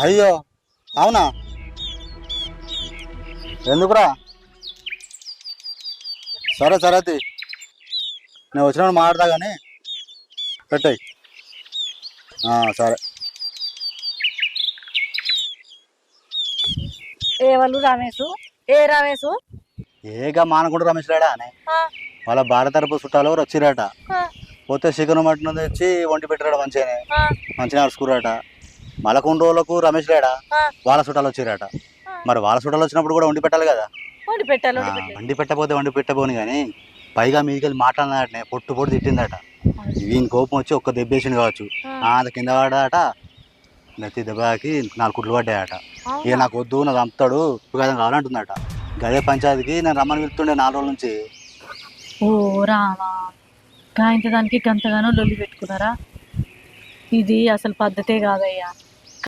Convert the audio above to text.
అయ్యో అవునా? ఎందుకురా? సరే సరే తీ. నేను వచ్చినప్పుడు మాట్లాడతా కానీ పెట్టాయి. సరే. ఏ వాళ్ళు రమేష్ ఏ రమేష్ ఏగా మానకుండా రమేష్ లేడా అని? వాళ్ళ భార్య తరపు చుట్టాలు వచ్చిరట పోతే చికెన్ మటన్ తెచ్చి వండి పెట్టారట మంచిగానే. మంచిగా నడుచుకురాట రోజులకు రమేష్ లేడా వాళ్ళ చుట్టాలు వచ్చిరట. మరి వాళ్ళ చుట్టాలు వచ్చినప్పుడు కూడా వండి పెట్టాలి కదా? వండి పెట్టాలి వండి పెట్టాలి. వండి పెట్టబోని కానీ పైగా మీదికి వెళ్ళి మాట్లాడినట్నే పొట్టు పొట్టు తిట్టిందట. వీని కోపం వచ్చి ఒక్క దెబ్బేసింది కావచ్చు. ఆ, అది కింద పడ్డాట నెత్తి దెబ్బకి నాలుగు కుట్లు పడ్డాయట. ఇక నాకు వద్దు నాకు చంపుతాడు వివాదం కావాలంటుందట. గదే పంచాయతీకి నేను రమ్మని వెళ్తుండే నాలుగు రోజుల నుంచి. ఓ రామా కాయింత దానికి గంతగానో లొల్లి పెట్టుకున్నారా? ఇది అసలు పద్ధతే కాదయ్యా.